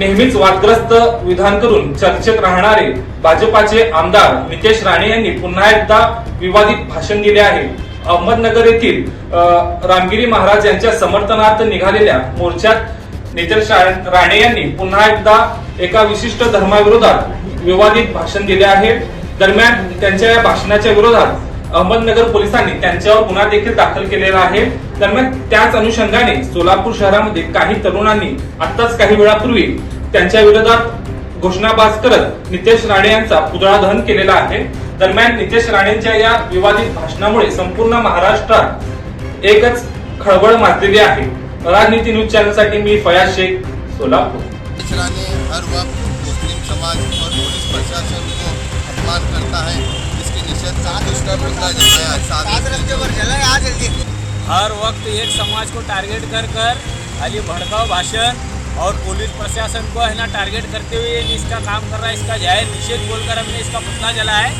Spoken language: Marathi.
नेहमीच वादग्रस्त विधान करून चर्चेत राहणारे भाजपाचे आमदार नितेश राणे यांनी पुन्हा एकदा विवादित भाषण दिले आहे. अहमदनगर येथील रामगिरी महाराज यांच्या समर्थनार्थ निघालेल्या मोर्चात नितेश राणे यांनी पुन्हा एकदा एका विशिष्ट धर्माविरोधात विवादित भाषण दिले आहे. दरम्यान त्यांच्या या भाषणाच्या विरोधात अहमदनगर पोलिसांनी त्यांच्यावर गुन्हा देखील दाखल केलेला आहे. दरम्यान त्याच अनुषंगाने सोलापूर शहरामध्ये काही तरुणांनी आताच काही वेळापूर्वी त्यांच्या विरोधात घोषणाबाज करत नितेश राणे यांचा पुतळा दहन केलेला आहे. दरम्यान नितेश राणेंच्या या विवादित भाषणामुळे संपूर्ण महाराष्ट्रात एकच खळबळ माजलेली आहे. राजनीती न्यूज चॅनलसाठी मी फयाज शेख सोलापूर. हर वक्त मुस्लिम समाज और पुलिस प्रशासन को अपमान करता है। हर वक्त एक समाज को टारगेट कर कर खाली भड़काऊ भाषण और पुलिस प्रशासन को है ना टारगेट करते हुए इसका काम कर रहा है, इसका ज़ाहिर निषेध बोलकर हमने इसका पुतला जला है।